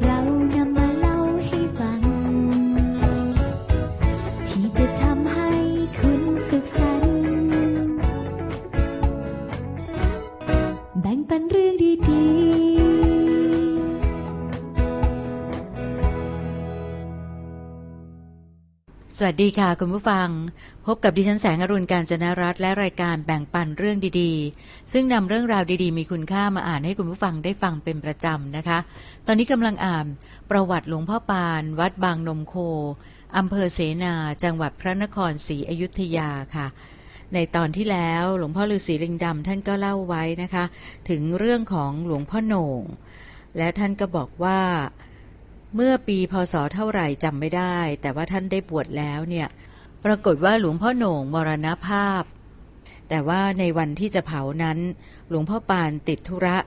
เรา วัสดีค่ะคุณผู้ฟัง พบกับดิฉันแสงอรุณการจนรัตและรายการแบ่งปันเรื่องดีๆ ซึ่งนำเรื่องราวดีๆ มีคุณค่ามาอ่านให้คุณผู้ฟังได้ฟังเป็นประจำนะคะ ตอนนี้กำลังอ่านประวัติหลวงพ่อปาน วัดบางนมโคอำเภอเสนา จังหวัดพระนครศรีอยุธยาค่ะ ในตอนที่แล้วหลวงพ่อฤาษีลิงดำท่านก็เล่าไว้นะคะ ถึงเรื่องของหลวงพ่อโหน่งและท่านก็บอกว่า เมื่อปีพศเท่าไหร่จำไม่ได้ แต่ว่าท่านได้บวชแล้วเนี่ย ปรากฏว่าหลวงพ่อโหน่งมรณภาพ แต่ว่าในวันที่จะเผานั้น หลวงพ่อปานติดธุระ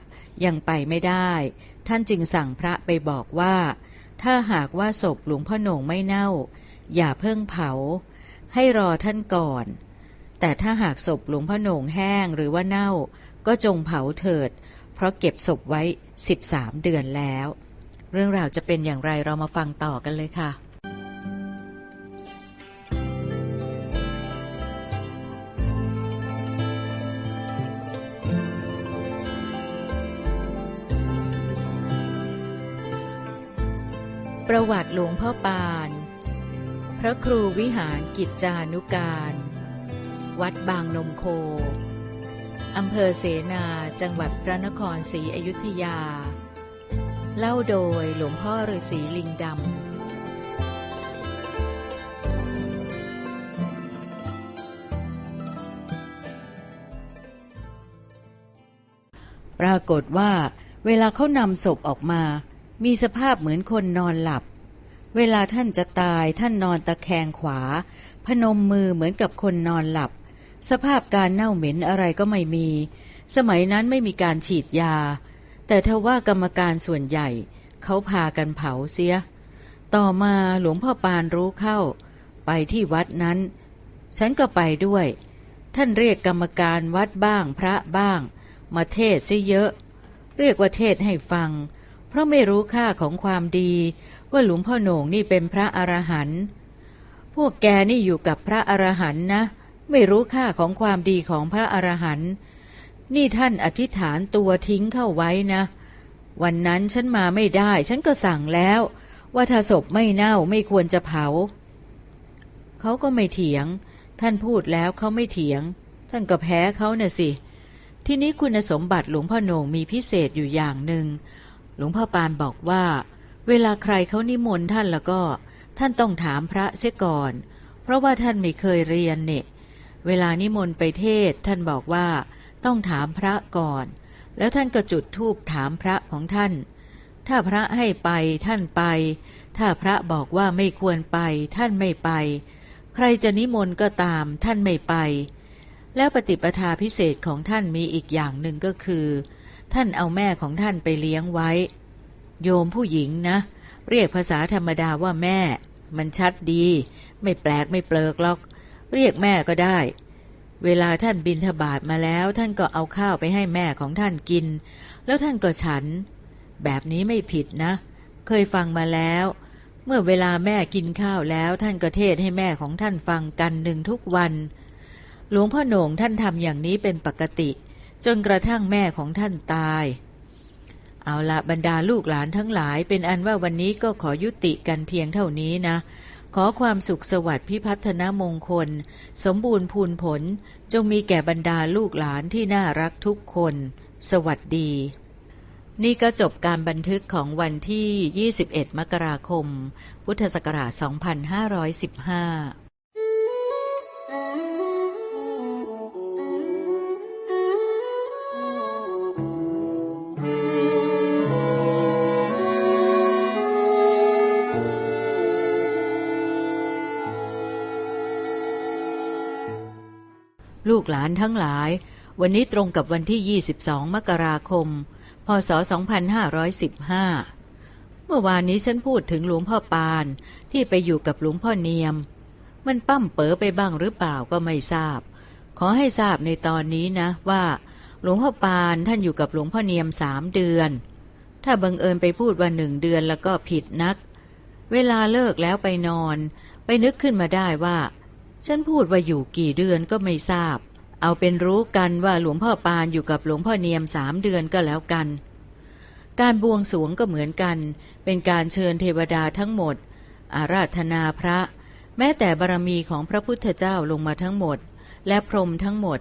ยังไปไม่ได้ ท่านจึงสั่งพระไปบอกว่า ถ้าหากว่าศพหลวงพ่อโหน่งไม่เน่า อย่าเพิ่งเผา ให้รอท่านก่อน แต่ถ้าหากศพหลวงพ่อโหน่งแห้งหรือว่าเน่า ก็จงเผาเถิด เพราะเก็บศพไว้ 13 เดือนแล้ว เรื่องราวจะเป็นอย่างไรเรามาฟังต่อกันเลยค่ะ ประวัติหลวงพ่อปาน พระครูวิหารกิจจานุการ วัดบางนมโคอำเภอเสนาจังหวัดพระนครศรีอยุธยา เล่าโดยหลวงพ่อฤาษีลิงดำ ปรากฏว่า เวลาเขานำศพออกมา มีสภาพเหมือนคนนอนหลับ เวลาท่านจะตายท่านนอนตะแคงขวา พนมมือเหมือนกับคนนอนหลับ สภาพการเน่าเหม็นอะไรก็ไม่มี สมัยนั้นไม่มีการฉีดยา แต่ทว่ากรรมการส่วนใหญ่เขาพากันเผาเสีย ต่อมาหลวงพ่อปานรู้เข้า ไปที่วัดนั้น ฉันก็ไปด้วย ท่านเรียกกรรมการวัดบ้างพระบ้าง มาเทศซะเยอะ เรียกว่าเทศให้ฟัง เพราะไม่รู้ค่าของความดี ว่าหลวงพ่อโหน่งนี่เป็นพระอรหันต์พวกแกนี่อยู่กับพระอรหันต์นะ ไม่รู้ค่าของความดีของพระอรหันต์ นี่ท่านอธิษฐานตัวทิ้งเข้าไว้นะ วันนั้นฉันมาไม่ได้ ฉันก็สั่งแล้ว ว่าถ้าศพไม่เน่าไม่ควรจะเผา เขาก็ไม่เถียง ท่านพูดแล้วเขาไม่เถียง ท่านก็แพ้เขาน่ะสิ ทีนี้คุณสมบัติหลวงพ่อโหน่งมีพิเศษอยู่อย่างหนึ่ง หลวงพ่อปานบอกว่า เวลาใครเขานิมนต์ท่านแล้วก็ ท่านต้องถามพระเสียก่อน เพราะว่าท่านไม่เคยเรียนเนี่ย เวลานิมนต์ไปเทศท่านบอกว่า ต้องถามพระก่อน แล้วท่านก็จุดธูปถามพระของท่าน ถ้าพระให้ไปท่านไป ถ้าพระบอกว่าไม่ควรไปท่านไม่ไป ใครจะนิมนต์ก็ตามท่านไม่ไป แล้วปฏิปทาพิเศษของท่านมีอีกอย่างหนึ่งก็คือ ท่านเอาแม่ของท่านไปเลี้ยงไว้ โยมผู้หญิงนะ เรียกภาษาธรรมดาว่าแม่ มันชัดดี ไม่แปลกไม่เปลือกหรอก เรียกแม่ก็ได้ เวลาท่านบินทบาทมาแล้ว ท่านก็เอาข้าวไปให้แม่ของท่านกิน แล้วท่านก็ฉัน แบบนี้ไม่ผิดนะ เคยฟังมาแล้ว เมื่อเวลาแม่กินข้าวแล้ว ท่านก็เทศให้แม่ของท่านฟังกันหนึ่งทุกวัน หลวงพ่อโหน่งท่านทำอย่างนี้เป็นปกติ จนกระทั่งแม่ของท่านตาย เอาละบรรดาลูกหลานทั้งหลายเป็นอันว่าวันนี้ก็ขอยุติกันเพียงเท่านี้นะ ขอความสุขสวัสดิ์พิพัฒนมงคล สมบูรณ์พูนผล จงมีแก่บรรดาลูกหลานที่น่ารักทุกคน สวัสดี นี่ก็จบการบันทึกของวันที่ 21 มกราคม พุทธศักราช 2515 ลูกหลานทั้งหลาย วันนี้ตรงกับวันที่ 22 มกราคม พศ 2515 เมื่อวานนี้ฉันพูดถึงหลวงพ่อปานที่ไปอยู่กับหลวงพ่อเนียม มันปั้มเป๋อไปบ้างหรือเปล่าก็ไม่ทราบ ขอให้ทราบในตอนนี้นะว่า หลวงพ่อปานท่านอยู่กับหลวงพ่อเนียมสามเดือน ถ้าบังเอิญไปพูดว่าหนึ่งเดือนแล้วก็ผิดนัก เวลาเลิกแล้วไปนอน ไปนึกขึ้นมาได้ว่า ฉันพูดว่าอยู่กี่เดือนก็ไม่ทราบ เอาเป็นรู้กันว่าหลวงพ่อปานอยู่กับหลวงพ่อเนียมสามเดือนก็แล้วกัน การบวงสวงก็เหมือนกัน เป็นการเชิญเทวดาทั้งหมด อาราธนาพระ แม้แต่บารมีของพระพุทธเจ้าลงมาทั้งหมด และพรหมทั้งหมด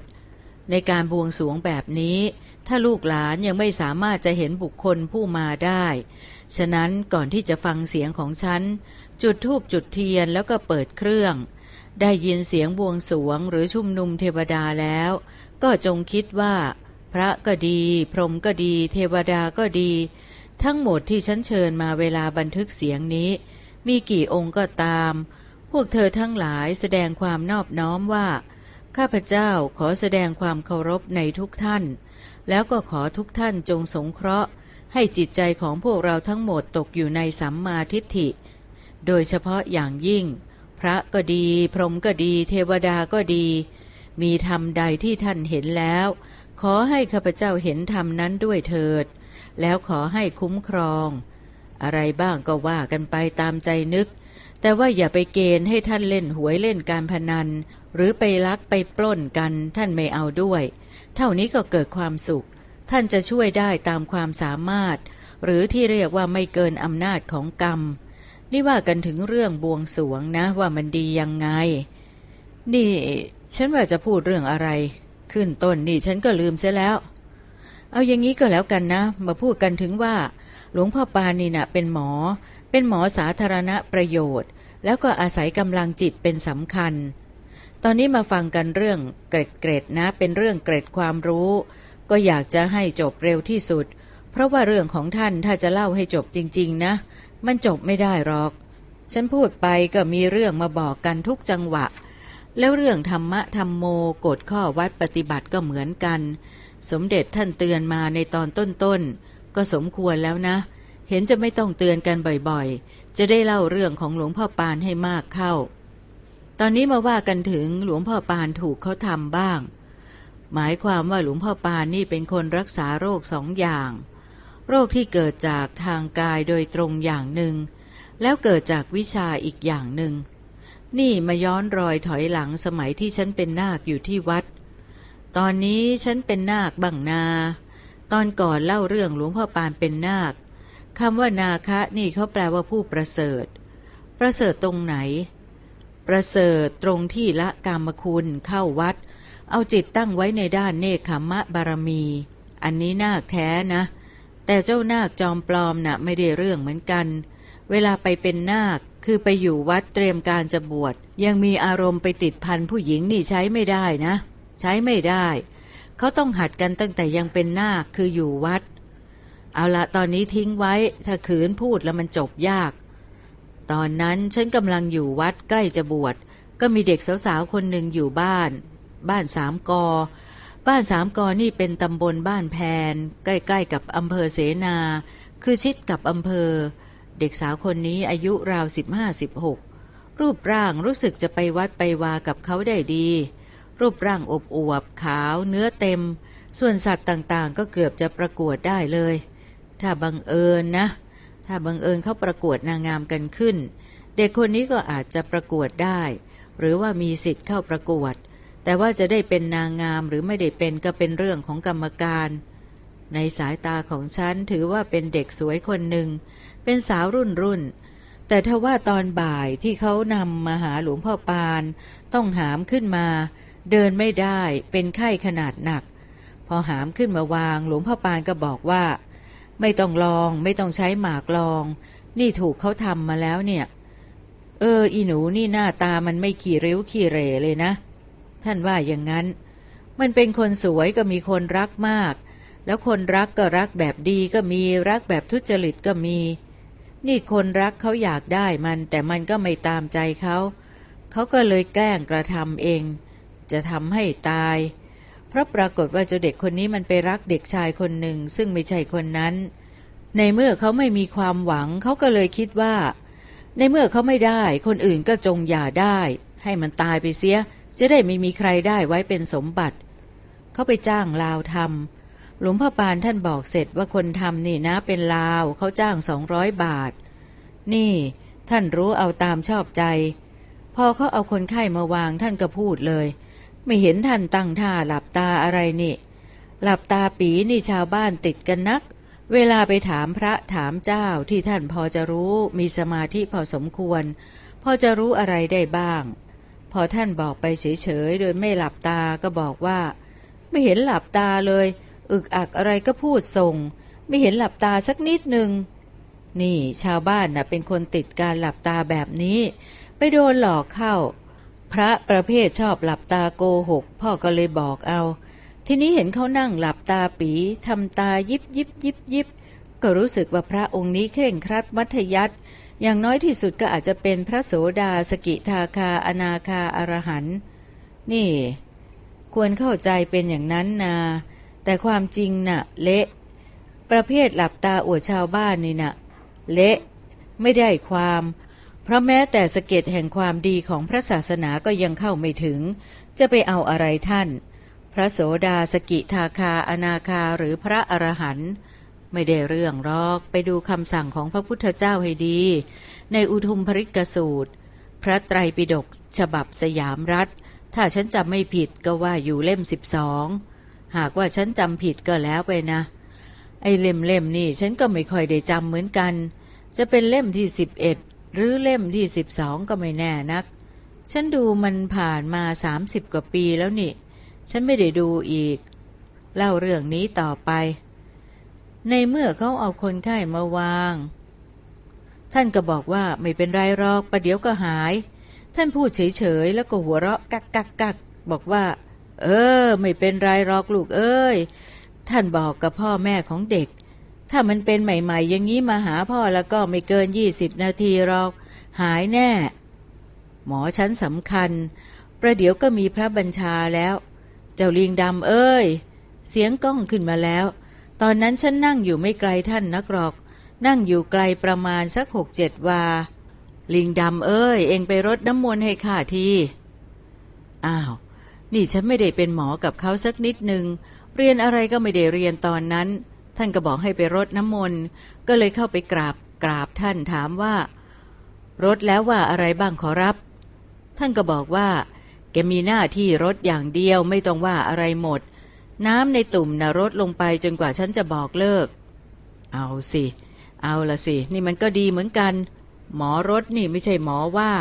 ในการบวงสวงแบบนี้ ถ้าลูกหลานยังไม่สามารถจะเห็นบุคคลผู้มาได้ ฉะนั้นก่อนที่จะฟังเสียงของฉันจุดธูปจุดเทียนแล้วก็เปิดเครื่อง ได้ยินเสียงบวงสวงหรือชุมนุมเทวดาแล้ว ก็จงคิดว่า พระก็ดี พรหมก็ดี เทวดาก็ดี ทั้งหมดที่ฉันเชิญมาเวลาบันทึกเสียงนี้ มีกี่องค์ก็ตาม พวกเธอทั้งหลายแสดงความนอบน้อมว่า ข้าพเจ้าขอแสดงความเคารพในทุกท่าน แล้วก็ขอทุกท่านจงสงเคราะห์ ให้จิตใจของพวกเราทั้งหมดตกอยู่ในสัมมาทิฏฐิ โดยเฉพาะอย่างยิ่ง ระก็ดี พรหมก็ดี เทวดาก็ดี มีธรรมใดที่ท่านเห็นแล้ว ขอให้ข้าพเจ้าเห็นธรรมนั้นด้วยเถิด แล้วขอให้คุ้มครอง อะไรบ้างก็ว่ากันไปตามใจนึก แต่ว่าอย่าไปเกณฑ์ให้ท่านเล่นหวยเล่นการพนัน หรือไปลักไปปล้นกันท่านไม่เอาด้วย เท่านี้ก็เกิดความสุข ท่านจะช่วยได้ตามความสามารถ หรือที่เรียกว่าไม่เกินอำนาจของกรรม นี่ว่ากันถึงเรื่องบวงสรวงนะว่ามันดียังไง นี่ ฉันว่าจะพูดเรื่องอะไร ขึ้นต้นนี่ฉันก็ลืมเสียแล้ว เอาอย่างนี้ก็แล้วกันนะ มาพูดกันถึงว่า หลวงพ่อปานนี่นะเป็นหมอ เป็นหมอสาธารณประโยชน์ แล้วก็อาศัยกำลังจิตเป็นสำคัญ ตอนนี้มาฟังกันเรื่องเกร็ดๆนะ เป็นเรื่องเกร็ดความรู้ ก็อยากจะให้จบเร็วที่สุด เพราะว่าเรื่องของท่านถ้าจะเล่าให้จบจริง ๆ นะ มันจบไม่ได้หรอก ฉันพูดไปก็มีเรื่องมาบอกกันทุกจังหวะ แล้วเรื่องธรรมะธรรมโมกฎข้อวัดปฏิบัติก็เหมือนกัน สมเด็จท่านเตือนมาในตอนต้นๆ ก็สมควรแล้วนะ เห็นจะไม่ต้องเตือนกันบ่อยๆ จะได้เล่าเรื่องของหลวงพ่อปานให้มากเข้า ตอนนี้มาว่ากันถึงหลวงพ่อปานถูกเขาทำบ้าง หมายความว่าหลวงพ่อปานนี่เป็นคนรักษาโรคสองอย่าง โรคที่เกิดจากทางกายโดยตรงอย่างหนึ่ง แล้วเกิดจากวิชาอีกอย่างหนึ่ง นี่มาย้อนรอยถอยหลังสมัยที่ฉันเป็นนาคอยู่ที่วัด ตอนนี้ฉันเป็นนาคบังนา ตอนก่อนเล่าเรื่องหลวงพ่อปานเป็นนาคคำว่านาคะนี่เขาแปลว่าผู้ประเสริฐ ประเสริฐตรงไหน ประเสริฐตรงที่ละกามคุณเข้าวัด เอาจิตตั้งไว้ในด้านเนคขมะบารมี อันนี้นาคแท้นะ แต่เจ้านาคจอมปลอมน่ะไม่ได้เรื่องเหมือนกัน เวลาไปเป็นนาคคือไปอยู่วัดเตรียมการจะบวชยังมีอารมณ์ไปติดพันผู้หญิงนี่ใช้ไม่ได้นะ ใช้ไม่ได้ เขาต้องหัดกันตั้งแต่ยังเป็นนาคคืออยู่วัด เอาละตอนนี้ทิ้งไว้ถ้าขืนพูดแล้วมันจบยาก ตอนนั้นฉันกำลังอยู่วัดใกล้จะบวชก็มีเด็กสาวๆคนหนึ่งอยู่บ้าน บ้านสามกอ บ้านสามกอนี่เป็นตำบลบ้านแพน ใกล้ ๆ กับอำเภอเสนา คือชิดกับอำเภอ เด็กสาวคนนี้อายุราวสิบห้าสิบหกรูปร่างรู้สึกจะไปวัดไปวากับเขาได้ดี รูปร่างอบอวบขาวเนื้อเต็ม ส่วนสัตว์ต่างๆ ก็เกือบจะประกวดได้เลย ถ้าบังเอิญนะ ถ้าบังเอิญเขาประกวดนางงามกันขึ้น เด็กคนนี้ก็อาจจะประกวดได้ หรือว่ามีสิทธิ์เข้าประกวด แต่ว่าจะได้เป็นนางงามหรือไม่ได้เป็นก็เป็นเรื่องของกรรมการ ในสายตาของฉันถือว่าเป็นเด็กสวยคนหนึ่ง เป็นสาวรุ่นรุ่น แต่ถ้าว่าตอนบ่ายที่เขานำมาหาหลวงพ่อปาน ต้องหามขึ้นมา เดินไม่ได้เป็นไข้ขนาดหนัก พอหามขึ้นมาวางหลวงพ่อปานก็บอกว่า ไม่ต้องลองไม่ต้องใช้หมากลอง นี่ถูกเขาทำมาแล้วเนี่ย เออ อีหนูนี่หน้าตามันไม่ขี้ริ้วขี้เรเลยนะ ท่านว่าอย่างนั้น มันเป็นคนสวยก็มีคนรักมาก แล้วคนรักก็รักแบบดีก็มีรักแบบทุจริตก็มี นี่คนรักเขาอยากได้มันแต่มันก็ไม่ตามใจเขาเขาก็เลยแกล้งกระทำเอง จะทำให้ตาย เพราะปรากฏว่าเจ้าเด็กคนนี้มันไปรักเด็กชายคนหนึ่งซึ่งไม่ใช่คนนั้น ในเมื่อเขาไม่มีความหวังเขาก็เลยคิดว่า ในเมื่อเขาไม่ได้ คนอื่นก็จงอย่าได้ ให้มันตายไปเสีย จะได้ไม่มีใครได้ไว้เป็นสมบัติ เขาไปจ้างลาวทำหลวงพ่อปานท่านบอกเสร็จว่าคนทำนี่นะเป็นลาวเขาจ้างสองร้อยบาท นี่ท่านรู้เอาตามชอบใจ พอเขาเอาคนไข้มาวางท่านก็พูดเลย ไม่เห็นท่านตั้งท่าหลับตาอะไรนี่ หลับตาปีนี่ชาวบ้านติดกันนัก เวลาไปถามพระถามเจ้าที่ท่านพอจะรู้มีสมาธิพอสมควร พอจะรู้อะไรได้บ้าง พอท่านบอกไปเฉยๆ โดยไม่หลับตาก็บอกว่า ไม่เห็นหลับตาเลย อึกอักอะไรก็พูดส่ง ไม่เห็นหลับตาสักนิดหนึ่งนี่ชาวบ้านน่ะเป็นคนติดการหลับตาแบบนี้ ไปโดนหลอกเข้า พระประเภทชอบหลับตาโกหก พ่อก็เลยบอกเอา ทีนี้เห็นเขานั่งหลับตาปีทำตายิบยิบยิบยิบก็รู้สึกว่าพระองค์นี้เคร่งครัดมัธยัติ อย่างน้อยที่สุดก็อาจจะเป็นพระโสดาสกิทาคา อนาคาอรหันต์นี่ ควรเข้าใจเป็นอย่างนั้นนาแต่ความจริงน่ะ เละ ประเภทหลับตาอวดชาวบ้านนี่น่ะ เละ ไม่ได้ความ เพราะแม้แต่สเก็ดแห่งความดีของพระศาสนาก็ยังเข้าไม่ถึง จะไปเอาอะไรท่าน พระโสดาสกิทาคา อนาคาหรือพระอรหันต์ ไม่ได้เรื่องรอกไปดูคำสั่งของพระพุทธเจ้าให้ดี ในอุทุมภริกสูตร พระไตรปิฎกฉบับสยามรัฐ ถ้าฉันจำไม่ผิดก็ว่าอยู่เล่มสิบสองหากว่าฉันจำผิดก็แล้วไปนะ ไอ้เล่มเล่มนี่ฉันก็ไม่ค่อยได้จำเหมือนกัน จะเป็นเล่มที่สิบเอ็ดหรือเล่มที่สิบสองก็ไม่แน่นัก ฉันดูมันผ่านมาสามสิบกว่าปีแล้วนี่ ฉันไม่ได้ดูอีก เล่าเรื่องนี้ต่อไป ในเมื่อเขาเอาคนไข้มาวาง ท่านก็บอกว่าไม่เป็นไรหรอกประเดี๋ยวก็หาย ท่านพูดเฉยๆแล้วก็หัวเราะกักกักกักบอกว่า เออ ไม่เป็นไรหรอกลูกเอ้ย ท่านบอกกับพ่อแม่ของเด็ก ถ้ามันเป็นใหม่ ๆ อย่างนี้มาหาพ่อแล้วก็ไม่เกินยี่สิบนาทีหรอก หายแน่ หมอชั้นสำคัญ ประเดี๋ยวก็มีพระบัญชาแล้ว เจ้าลิงดำเอ้ย เสียงก้องขึ้นมาแล้ว ตอนนั้นฉันนั่งอยู่ไม่ไกลท่านนักหรอก นั่งอยู่ไกลประมาณสักหกเจ็ดวา ลิงดำเอ้ย เองไปรดน้ำมนต์ให้ข้าทีอ้าว นี่ฉันไม่ได้เป็นหมอกับเขาสักนิดหนึ่งเรียนอะไรก็ไม่ได้เรียนตอนนั้น ท่านก็บอกให้ไปรดน้ำมนต์ก็เลยเข้าไปกราบกราบท่านถามว่ารดแล้วว่าอะไรบ้างขอรับ ท่านก็บอกว่า แกมีหน้าที่รดอย่างเดียวไม่ต้องว่าอะไรหมด น้ำในตุ่มนะรดลงไปจนกว่าฉันจะบอกเลิก เอาสิ เอาละสิ นี่มันก็ดีเหมือนกัน หมอรถนี่ไม่ใช่หมอว่า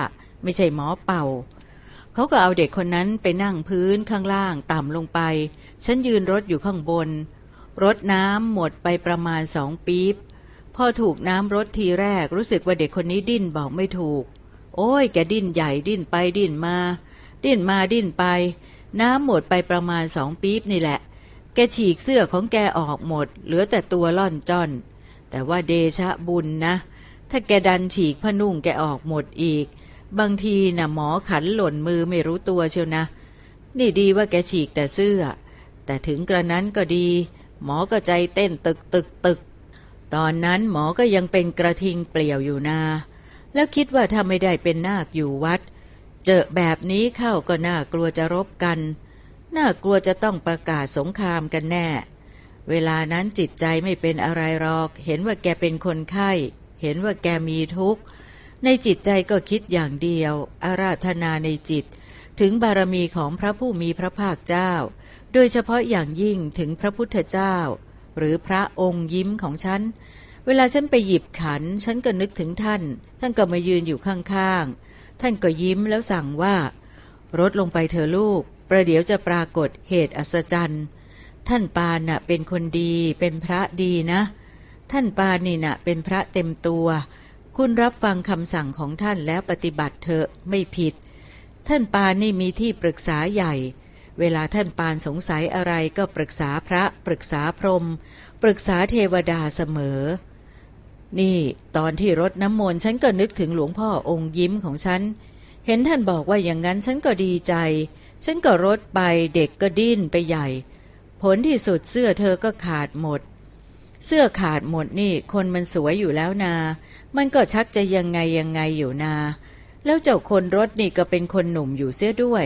ไม่ใช่หมอเป่า เขาก็เอาเด็กคนนั้นไปนั่งพื้นข้างล่างต่ำลงไป ฉันยืนรถอยู่ข้างบน รถน้ำหมดไปประมาณสองปี๊บ พอถูกน้ำรถทีแรกรู้สึกว่าเด็กคนนี้ดิ้นบอกไม่ถูก โอ้ยแกดิ้นใหญ่ดิ้นไปดิ้นมา ดิ้นมาดิ้นไป น้ำหมดไปประมาณสองปี๊บนี่แหละ แกฉีกเสื้อของแกออกหมด เหลือแต่ตัวล่อนจ้อน แต่ว่าเดชะบุญนะ ถ้าแกดันฉีกผ้านุ่งแกออกหมดอีก บางทีน่ะหมอขันหล่นมือไม่รู้ตัวเชียวนะ นี่ดีว่าแกฉีกแต่เสื้อ แต่ถึงกระนั้นก็ดี หมอก็ใจเต้นตึกตึกตึก ตอนนั้นหมอก็ยังเป็นกระทิงเปลี่ยวอยู่นาแล้วคิดว่าถ้าไม่ได้เป็นนาคอยู่วัด เจอแบบนี้เข้าก็น่ากลัวจะรบกัน น่ากลัวจะต้องประกาศสงครามกันแน่ เวลานั้นจิตใจไม่เป็นอะไรหรอก เห็นว่าแกเป็นคนไข้ เห็นว่าแกมีทุกข์ ในจิตใจก็คิดอย่างเดียว อาราธนาในจิต ถึงบารมีของพระผู้มีพระภาคเจ้า โดยเฉพาะอย่างยิ่งถึงพระพุทธเจ้า หรือพระองค์ยิ้มของฉัน เวลาฉันไปหยิบขัน ฉันก็นึกถึงท่าน ท่านก็มายืนอยู่ข้างๆ ท่านก็ยิ้มแล้วสั่งว่ารถลงไปเถอลูก ประเดี๋ยวจะปรากฏเหตุอัศจรรย์ ท่านปานน่ะเป็นคนดีเป็นพระดีนะ ท่านปานนี่น่ะเป็นพระเต็มตัว คุณรับฟังคำสั่งของท่านแล้วปฏิบัติเถอะไม่ผิด ท่านปานนี่มีที่ปรึกษาใหญ่ เวลาท่านปานสงสัยอะไรก็ปรึกษาพระ ปรึกษาพรหมปรึกษาเทวดาเสมอ นี่ตอนที่รดน้ำมนต์ฉันก็นึกถึงหลวงพ่อองค์ยิ้มของฉัน เห็นท่านบอกว่าอย่างนั้นฉันก็ดีใจ ฉันก็รดไปเด็กก็ดิ้นไปใหญ่ ผลที่สุดเสื้อเธอก็ขาดหมด เสื้อขาดหมดนี่คนมันสวยอยู่แล้วนา มันก็ชักจะยังไงยังไงอยู่นา แล้วเจ้าคนรถนี่ก็เป็นคนหนุ่มอยู่เสียด้วย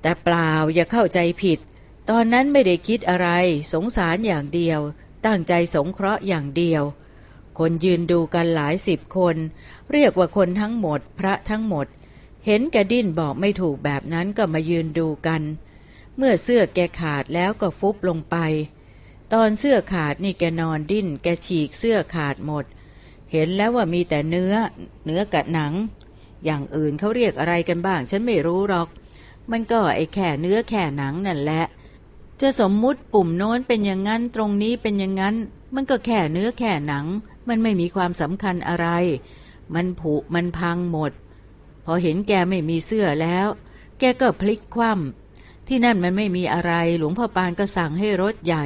แต่เปล่าอย่าเข้าใจผิด ตอนนั้นไม่ได้คิดอะไร สงสารอย่างเดียว ตั้งใจสงเคราะห์อย่างเดียว คนยืนดูกันหลายสิบคน เรียกว่าคนทั้งหมด พระทั้งหมด เห็นแกดิ้นบอกไม่ถูกแบบนั้นก็มายืนดูกัน เมื่อเสื้อแกขาดแล้วก็ฟุบลงไป ตอนเสื้อขาดนี่แกนอนดิ้น แกฉีกเสื้อขาดหมด เห็นแล้วว่ามีแต่เนื้อ เนื้อกับหนัง อย่างอื่นเขาเรียกอะไรกันบ้าง ฉันไม่รู้หรอก มันก็ไอ้แค่เนื้อแค่หนังนั่นแหละจะสมมุติปุ่มโน้นเป็นอย่างนั้นตรงนี้เป็นอย่างนั้น มันก็แค่เนื้อแค่หนัง มันไม่มีความสำคัญอะไร มันผุมันพังหมด พอเห็นแกไม่มีเสื้อแล้ว แกก็พลิกคว่ำที่นั่นมันไม่มีอะไร หลวงพ่อปานก็สั่งให้รถใหญ่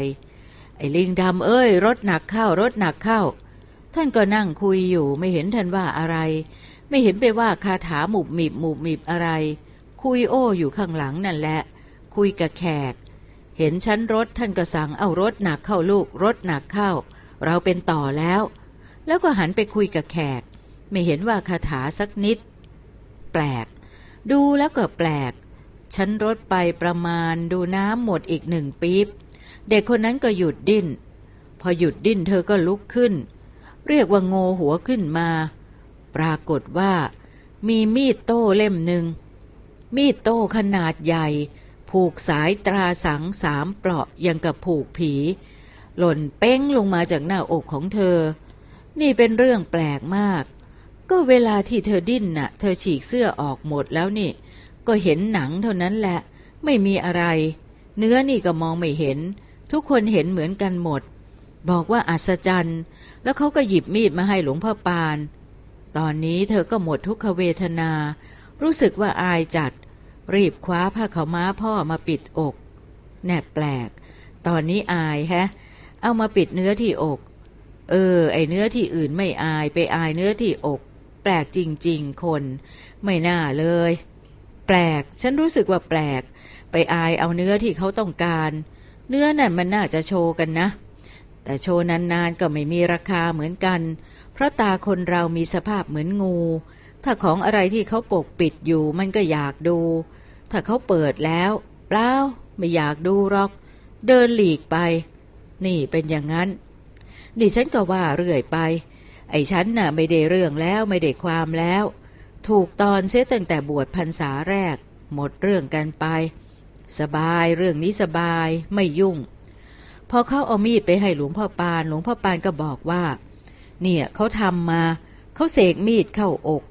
ไอ้ลิงดำเอ้ย รถหนักเข้ารถหนักเข้า ท่านก็นั่งคุยอยู่ไม่เห็นท่านว่าอะไร ไม่เห็นไปว่าคาถาหมุบหมิบหมุบหมิบอะไร คุยโอ้อยู่ข้างหลังนั่นแหละ คุยกับแขกเห็นชั้นรถท่านก็สั่งเอารถหนักเข้าลูกรถหนักเข้า เราเป็นต่อแล้ว แล้วก็หันไปคุยกับแขก ไม่เห็นว่าคาถาสักนิด แปลก ดูแล้วก็แปลกชั้นรถไปประมาณดูน้ำหมดอีกหนึ่งปี๊บ เด็กคนนั้นก็หยุดดิ้น พอหยุดดิ้นเธอก็ลุกขึ้น เรียกว่าโงหัวขึ้นมา ปรากฏว่า มีมีดโต้เล่มหนึ่ง มีดโต้ขนาดใหญ่ ผูกสายตราสังสามเปราะยังกับผูกผี หล่นเป้งลงมาจากหน้าอกของเธอ นี่เป็นเรื่องแปลกมาก ก็เวลาที่เธอดิ้นน่ะ เธอฉีกเสื้อออกหมดแล้วนี่ ก็เห็นหนังเท่านั้นแหละ ไม่มีอะไร เนื้อนี่ก็มองไม่เห็น ทุกคนเห็นเหมือนกันหมด บอกว่าอัศจรรย์ แล้วเขาก็หยิบมีดมาให้หลวงพ่อปาน ตอนนี้เธอก็หมดทุกขเวทนา รู้สึกว่าอายจัด รีบคว้าผ้าขาวม้าพ่อมาปิดอก แนบแปลก ตอนนี้อายแฮะ เอามาปิดเนื้อที่อก เออ ไอเนื้อที่อื่นไม่อายไปอายเนื้อที่อก แปลกจริง ๆ คน ไม่น่าเลย แปลก ฉันรู้สึกว่าแปลก ไปอายเอาเนื้อที่เขาต้องการ เนื้อนั่นมันน่าจะโชว์กันนะ แต่โชว์นานๆก็ไม่มีราคาเหมือนกัน เพราะตาคนเรามีสภาพเหมือนงู ถ้าของอะไรที่เขาปกปิดอยู่มันก็อยากดู ถ้าเขาเปิดแล้วเปล่าไม่อยากดูหรอก เดินหลีกไป นี่เป็นอย่างนั้น นี่ฉันก็ว่าเรื่อยไป ไอ้ฉันน่ะไม่ได้เรื่องแล้วไม่ได้ความแล้ว ถูกตอนเสียตั้งแต่บวชพรรษาแรก หมดเรื่องกันไป สบายเรื่องนี้สบายไม่ยุ่ง พอเขาเอามีดไปให้หลวงพ่อปาน หลวงพ่อปานก็บอกว่า เนี่ยเขาทำมาเขาเสกมีดเข้าอก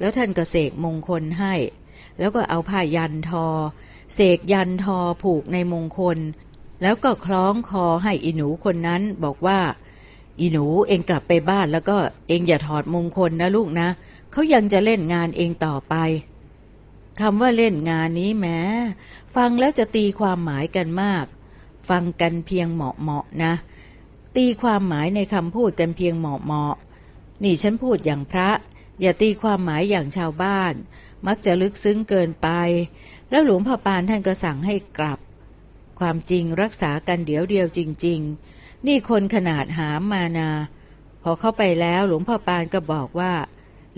แล้วท่านก็เสกมงคลให้ แล้วก็เอาผ้ายันทอ เสกยันทอผูกในมงคล แล้วก็คล้องคอให้อีหนูคนนั้นบอกว่า อีหนูเองกลับไปบ้านแล้วก็เองอย่าถอดมงคลนะลูกนะ เขายังจะเล่นงานเองต่อไปคำว่าเล่นงานนี้แม้ฟังแล้วจะตีความหมายกันมาก ฟังกันเพียงเหมาะๆนะ ตีความหมายในคำพูดกันเพียงเหมาะเหมาะๆนี่ฉันพูดอย่างพระ อย่าตีความหมายอย่างชาวบ้าน มักจะลึกซึ้งเกินไป แล้วหลวงพ่อปานท่านก็สั่งให้กลับ ความจริงรักษากันเดี๋ยวเดียวจริง ๆ นี่คนขนาดหามมานา พอเข้าไปแล้วหลวงพ่อปานก็บอกว่า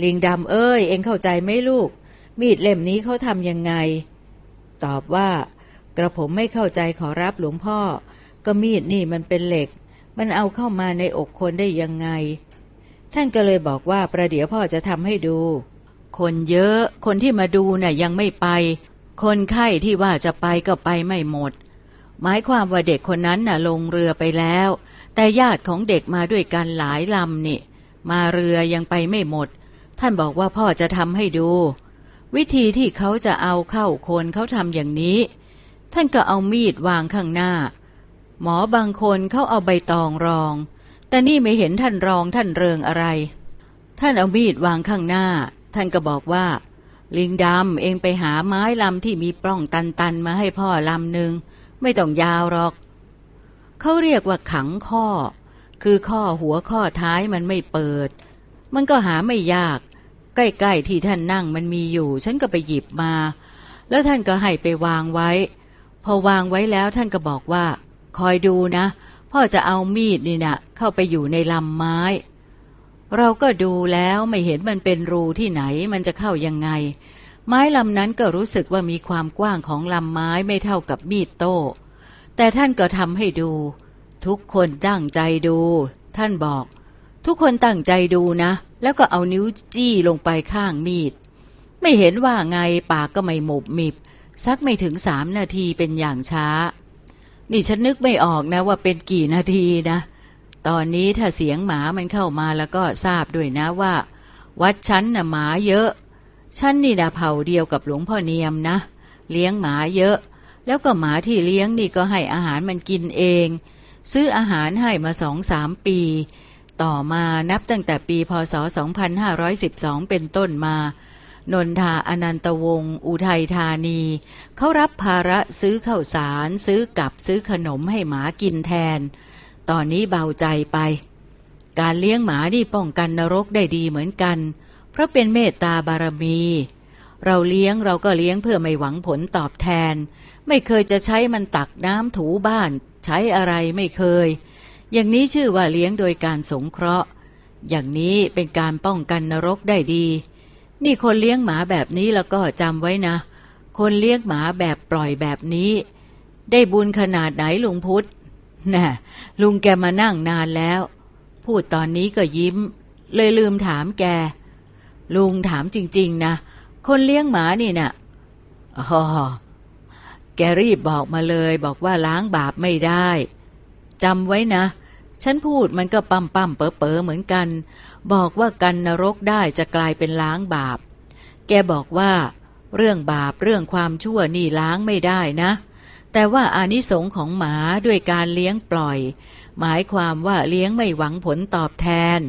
ลิงดำเอ้ย เอ็งเข้าใจไหมลูก มีดเล่มนี้เขาทำยังไง ตอบว่ากระผมไม่เข้าใจขอรับหลวงพ่อ ก็มีดนี่มันเป็นเหล็ก มันเอาเข้ามาในอกคนได้ยังไง ท่านก็เลยบอกว่าประเดี๋ยวพ่อจะทำให้ดู คนเยอะ คนที่มาดูน่ะยังไม่ไป คนไข้ที่ว่าจะไปก็ไปไม่หมด หมายความว่าเด็กคนนั้นน่ะลงเรือไปแล้ว แต่ญาติของเด็กมาด้วยกันหลายลำนี่ มาเรือยังไปไม่หมด ท่านบอกว่าพ่อจะทำให้ดู วิธีที่เขาจะเอาเข้าคนเขาทำอย่างนี้ ท่านก็เอามีดวางข้างหน้า หมอบางคนเขาเอาใบตองรอง แต่นี่ไม่เห็นท่านรองท่านเริงอะไร ท่านเอามีดวางข้างหน้า ท่านก็บอกว่าลิงดำเองไปหาไม้ลำที่มีปล้องตันๆมาให้พ่อลำหนึ่ง ไม่ต้องยาวหรอก เขาเรียกว่าขังข้อ คือข้อหัวข้อท้ายมันไม่เปิด มันก็หาไม่ยาก ใกล้ๆที่ท่านนั่งมันมีอยู่ ฉันก็ไปหยิบมา แล้วท่านก็ให้ไปวางไว้ พอวางไว้แล้วท่านก็บอกว่า คอยดูนะ พ่อจะเอามีดนี่นะเข้าไปอยู่ในลำไม้ เราก็ดูแล้วไม่เห็นมันเป็นรูที่ไหนมันจะเข้ายังไง ไม้ลำนั้นก็รู้สึกว่ามีความกว้างของลำไม้ไม่เท่ากับมีดโต้ แต่ท่านก็ทำให้ดู ทุกคนตั้งใจดู ท่านบอก ทุกคนตั้งใจดูนะ แล้วก็เอานิ้วจี้ลงไปข้างมีด ไม่เห็นว่าไงปากก็ไม่หมบมิบสักไม่ถึงสามนาทีเป็นอย่างช้า นี่ฉันนึกไม่ออกนะว่าเป็นกี่นาทีนะ ตอนนี้ถ้าเสียงหมามันเข้ามาแล้วก็ทราบด้วยนะว่า วัดฉันน่ะหมาเยอะ ฉันนี่นะเผ่าเดียวกับหลวงพ่อเนียมนะ เลี้ยงหมาเยอะ แล้วก็หมาที่เลี้ยงนี่ก็ให้อาหารมันกินเอง ซื้ออาหารให้มาสองสามปี ต่อมานับตั้งแต่ปีพศ 2512 เป็นต้นมานนทาอนันตวงศ์อุทัยธานี เขารับภาระซื้อข้าวสาร ซื้อกับซื้อขนมให้หมากินแทน ตอนนี้เบาใจไป การเลี้ยงหมานี่ป้องกันนรกได้ดีเหมือนกัน เพราะเป็นเมตตาบารมี เราเลี้ยงเราก็เลี้ยงเพื่อไม่หวังผลตอบแทน ไม่เคยจะใช้มันตักน้ำถูบ้าน ใช้อะไรไม่เคย อย่างนี้ชื่อว่าเลี้ยงโดยการสงเคราะห์ อย่างนี้เป็นการป้องกันนรกได้ดี นี่คนเลี้ยงหมาแบบนี้แล้วก็จำไว้นะ คนเลี้ยงหมาแบบปล่อยแบบนี้ ได้บุญขนาดไหนลุงพุทธน่ะลุงแกมานั่งนานแล้ว พูดตอนนี้ก็ยิ้ม เลยลืมถามแก ลุงถามจริง ๆ นะ คนเลี้ยงหมานี่น่ะอ๋อแกรีบบอกมาเลยบอกว่าล้างบาปไม่ได้จำไว้นะ ฉันพูดมันก็ปั๊มปั๊มเป๋อเป๋อเหมือนกัน บอกว่ากันนรกได้จะกลายเป็นล้างบาป แกบอกว่า เรื่องบาปเรื่องความชั่วนี่ล้างไม่ได้นะ แต่ว่าอานิสงส์ของหมาด้วยการเลี้ยงปล่อย หมายความว่าเลี้ยงไม่หวังผลตอบแทน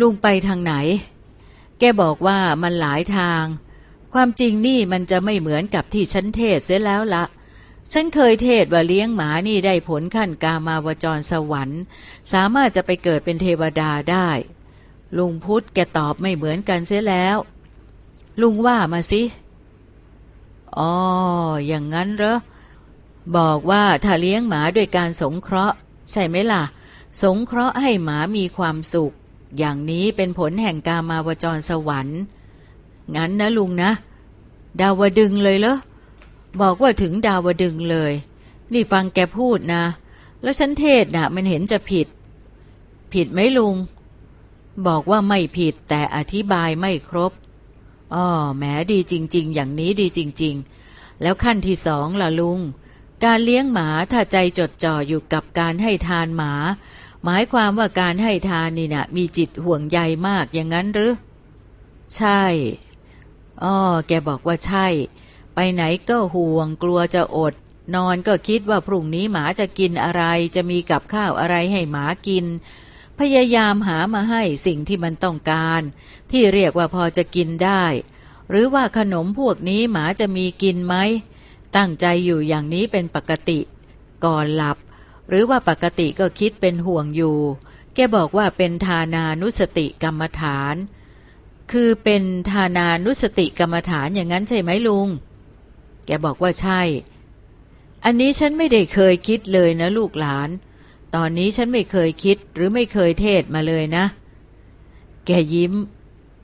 ลุงไปทางไหน แกบอกว่ามันหลายทาง ความจริงนี่มันจะไม่เหมือนกับที่ฉันเทศเสียแล้วละ ฉันเคยเทศว่าเลี้ยงหมานี่ได้ผลขั้นกามาวจรสวรรค์ สามารถจะไปเกิดเป็นเทวดาได้ ลุงพุทธแกตอบไม่เหมือนกันเสียแล้ว ลุงว่ามาสิ อ๋อ อย่างนั้นเหรอ บอกว่าถ้าเลี้ยงหมาด้วยการสงเคราะห์ ใช่ไหมล่ะ สงเคราะห์ให้หมามีความสุข อย่างนี้เป็นผลแห่งกามาวจรสวรรค์ งั้นนะลุงนะ ดาวดึงเลยเหรอ บอกว่าถึงดาวดึงเลย นี่ฟังแกพูดนะ แล้วฉันเทศนะ่ะ มันเห็นจะผิด ผิดไหมลุง บอกว่าไม่ผิดแต่อธิบายไม่ครบอ๋อแหมดีจริง ๆ อย่างนี้ดีจริง ๆ แล้วขั้นที่สองล่ะลุง การเลี้ยงหมาถ้าใจจดจ่ออยู่กับการให้ทานหมา หมายความว่าการให้ทานนี่นะมีจิตห่วงใยมากอย่างนั้นหรือ ใช่อ๋อแกบอกว่าใช่ ไปไหนก็ห่วงกลัวจะอด นอนก็คิดว่าพรุ่งนี้หมาจะกินอะไร จะมีกับข้าวอะไรให้หมากิน พยายามหามาให้สิ่งที่มันต้องการ ที่เรียกว่าพอจะกินได้ หรือว่าขนมพวกนี้หมาจะมีกินไหม ตั้งใจอยู่อย่างนี้เป็นปกติ ก่อนหลับ หรือว่าปกติก็คิดเป็นห่วงอยู่ แกบอกว่าเป็นทานานุสติกรรมฐาน คือเป็นทานานุสติกรรมฐานอย่างนั้นใช่ไหมลุง แกบอกว่าใช่ อันนี้ฉันไม่ได้เคยคิดเลยนะลูกหลาน ตอนนี้ฉันไม่เคยคิดหรือไม่เคยเทศมาเลยนะ แกยิ้ม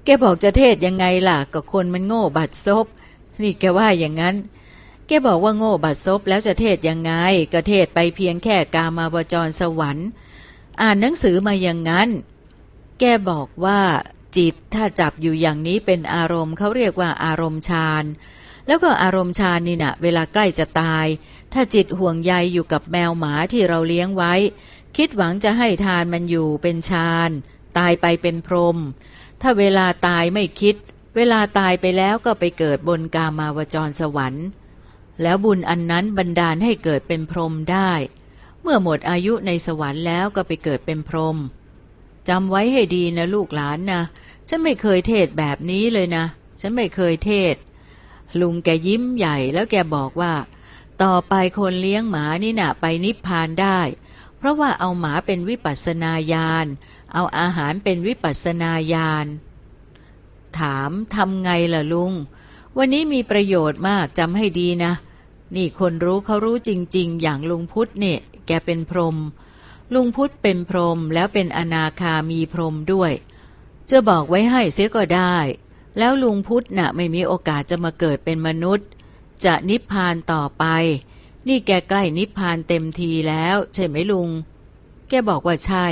แกบอกจะเทศยังไงล่ะก็คนมันโง่บัดซบนี่แกว่าอย่างนั้น แกบอกว่าโง่บัดซบแล้วจะเทศยังไงก็เทศไปเพียงแค่กามาวจรสวรรค์ อ่านหนังสือมาอย่างนั้น แกบอกว่าจิตถ้าจับอยู่อย่างนี้เป็นอารมณ์เขาเรียกว่าอารมณ์ฌานแล้วก็อารมณ์ฌานนี่นะเวลาใกล้จะตาย ถ้าจิตห่วงใยอยู่กับแมวหมาที่เราเลี้ยงไว้ คิดหวังจะให้ทานมันอยู่เป็นฌานตายไปเป็นพรหมถ้าเวลาตายไม่คิด เวลาตายไปแล้วก็ไปเกิดบนกามาวจรสวรรค์ แล้วบุญอันนั้นบันดาลให้เกิดเป็นพรหมได้ เมื่อหมดอายุในสวรรค์แล้วก็ไปเกิดเป็นพรหมจำไว้ให้ดีนะลูกหลานนะฉันไม่เคยเทศแบบนี้เลยนะ ฉันไม่เคยเทศ ลุงแกยิ้มใหญ่แล้วแกบอกว่า ต่อไปคนเลี้ยงหมานี่นะไปนิพพานได้ เพราะว่าเอาหมาเป็นวิปัสนาญาณ เอาอาหารเป็นวิปัสสนาญาณ ถามทำไงล่ะลุง วันนี้มีประโยชน์มากจำให้ดีนะ นี่คนรู้เขารู้จริง ๆ อย่างลุงพุทธเนี่ย แกเป็นพรหมลุงพุทธเป็นพรหมแล้วเป็นอนาคามีพรหมด้วย จะบอกไว้ให้เสียก็ได้ แล้วลุงพุทธน่ะไม่มีโอกาสจะมาเกิดเป็นมนุษย์ จะนิพพานต่อไป นี่แกใกล้นิพพานเต็มทีแล้ว ใช่ไหมลุง แกบอกว่าใช่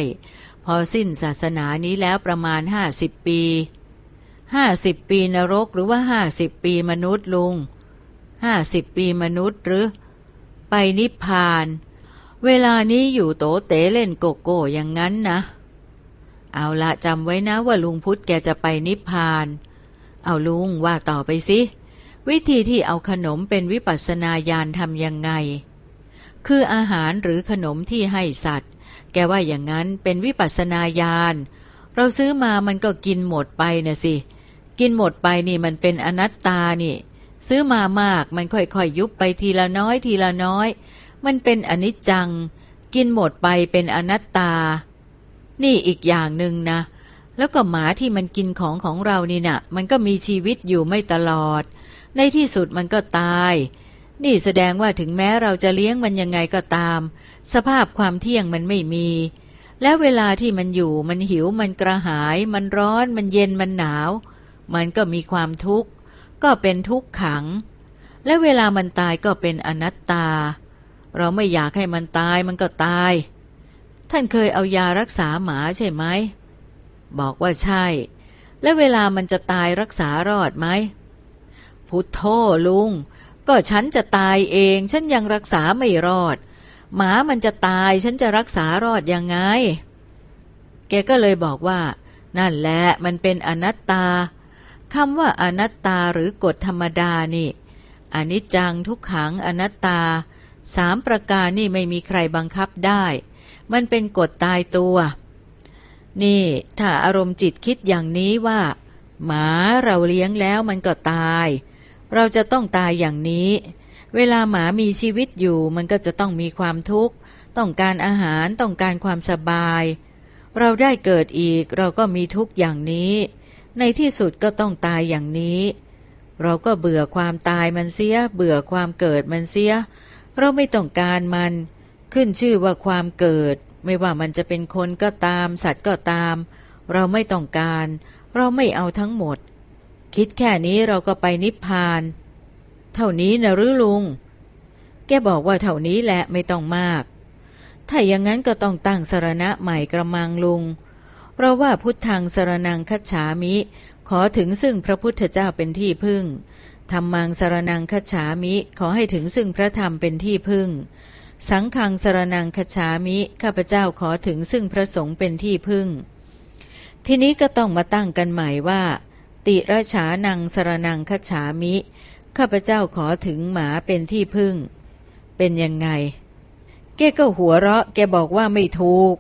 พอสิ้นศาสนานี้แล้วประมาณห้าสิบปีห้าสิบปีนรกหรือว่าห้าสิบปีมนุษย์ลุง ห้าสิบปีมนุษย์หรือ ไปนิพพาน เวลานี้อยู่โตเตเล่นโกโก้อย่างนั้นนะ เอาละจำไว้นะว่าลุงพุทธแกจะไปนิพพาน เอาลุงว่าต่อไปสิ วิธีที่เอาขนมเป็นวิปัสสนาญาณทำยังไง คืออาหารหรือขนมที่ให้สัตว์ แกว่าอย่างนั้นเป็นวิปัสสนาญาณเราซื้อมามันก็กินหมดไปนะสิ กินหมดไปนี่มันเป็นอนัตตานี่ ซื้อมามากมันค่อยๆยุบไปทีละน้อยทีละน้อย มันเป็นอนิจจัง กินหมดไปเป็นอนัตตา นี่อีกอย่างหนึ่งนะ แล้วก็หมาที่มันกินของของเรานี่นะ่ะ มันก็มีชีวิตอยู่ไม่ตลอด ในที่สุดมันก็ตาย นี่แสดงว่าถึงแม้เราจะเลี้ยงมันยังไงก็ตาม สภาพความเที่ยงมันไม่มี และเวลาที่มันอยู่มันหิวมันกระหาย มันร้อนมันเย็นมันหนาว มันก็มีความทุกข์ ก็เป็นทุกขัง และเวลามันตายก็เป็นอนัตตา เราไม่อยากให้มันตายมันก็ตาย ท่านเคยเอายารักษาหมาใช่ไหม บอกว่าใช่ และเวลามันจะตายรักษารอดไหม พุทโธลุง ก็ฉันจะตายเอง ฉันยังรักษาไม่รอด หมามันจะตายฉันจะรักษารอดยังไง แกก็เลยบอกว่า นั่นแหละมันเป็นอนัตตา คำว่าอนัตตาหรือกฎธรรมดานี่อนิจจังทุกขังอนัตตาสามประการนี่ไม่มีใครบังคับได้ มันเป็นกฎตายตัว นี่ถ้าอารมณ์จิตคิดอย่างนี้ว่า หมาเราเลี้ยงแล้วมันก็ตาย เราจะต้องตายอย่างนี้ เวลาหมามีชีวิตอยู่มันก็จะต้องมีความทุกข์ ต้องการอาหารต้องการความสบาย เราได้เกิดอีกเราก็มีทุกข์อย่างนี้ ในที่สุดก็ต้องตายอย่างนี้ เราก็เบื่อความตายมันเสีย เบื่อความเกิดมันเสีย เราไม่ต้องการมัน ขึ้นชื่อว่าความเกิด ไม่ว่ามันจะเป็นคนก็ตาม สัตว์ก็ตาม เราไม่ต้องการ เราไม่เอาทั้งหมด คิดแค่นี้เราก็ไปนิพพาน เท่านี้นะหรือลุง แกบอกว่าเท่านี้แหละไม่ต้องมาก ถ้าอย่างนั้นก็ต้องตั้งสารณะใหม่กระมังลุง เพราะว่าพุทธังสรนังคัจฉามิ ขอถึงซึ่งพระพุทธเจ้าเป็นที่พึ่งธรรมังสรนังคัจฉามิ ขอให้ถึงซึ่งพระธรรมเป็นที่พึ่ง สังฆังสรนังคัจฉามิ ข้าพเจ้าขอถึงซึ่งพระสงฆ์เป็นที่พึ่ง ทีนี้ก็ต้องมาตั้งกันใหม่ว่า ติราชานังสรนังคัจฉามิ ข้าพเจ้าขอถึงหมาเป็นที่พึ่ง เป็นยังไง แกก็หัวเราะ แกบอกว่าไม่ถูก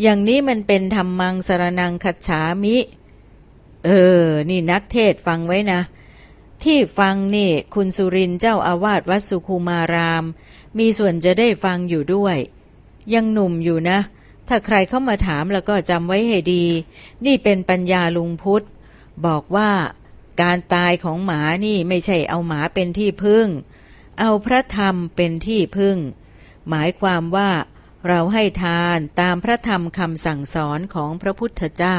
อย่างนี้มันเป็นธรรมังสรนังคัจฉามิ เออ นี่นักเทศฟังไว้นะ ที่ฟังนี่คุณสุรินทร์เจ้าอาวาสวัดสุคูมาราม มีส่วนจะได้ฟังอยู่ด้วย ยังหนุ่มอยู่นะ ถ้าใครเข้ามาถามแล้วก็จำไว้ให้ดี นี่เป็นปัญญาลุงพุทธ บอกว่าการตายของหมานี่ไม่ใช่เอาหมาเป็นที่พึ่ง เอาพระธรรมเป็นที่พึ่ง หมายความว่าเราให้ทานตามพระธรรมคำสั่งสอนของพระพุทธเจ้า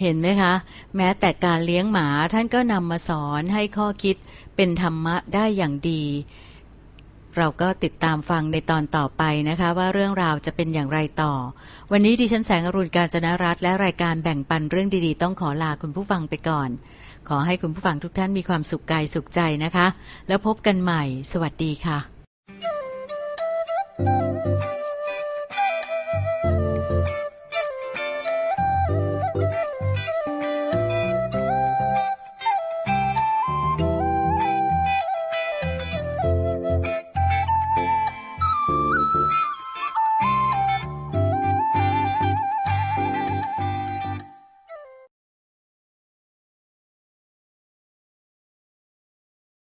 เห็นไหมคะ แม้แต่การเลี้ยงหมาท่านก็นำมาสอนให้ข้อคิดเป็นธรรมะได้อย่างดี เราก็ติดตามฟังในตอนต่อไปนะคะ ว่าเรื่องราวจะเป็นอย่างไรต่อ วันนี้ดิฉันแสงอรุณการจนรัตและรายการแบ่งปันเรื่องดีๆ ต้องขอลาคุณผู้ฟังไปก่อน ขอให้คุณผู้ฟังทุกท่านมีความสุขกายสุขใจนะคะ แล้วพบกันใหม่ สวัสดีค่ะ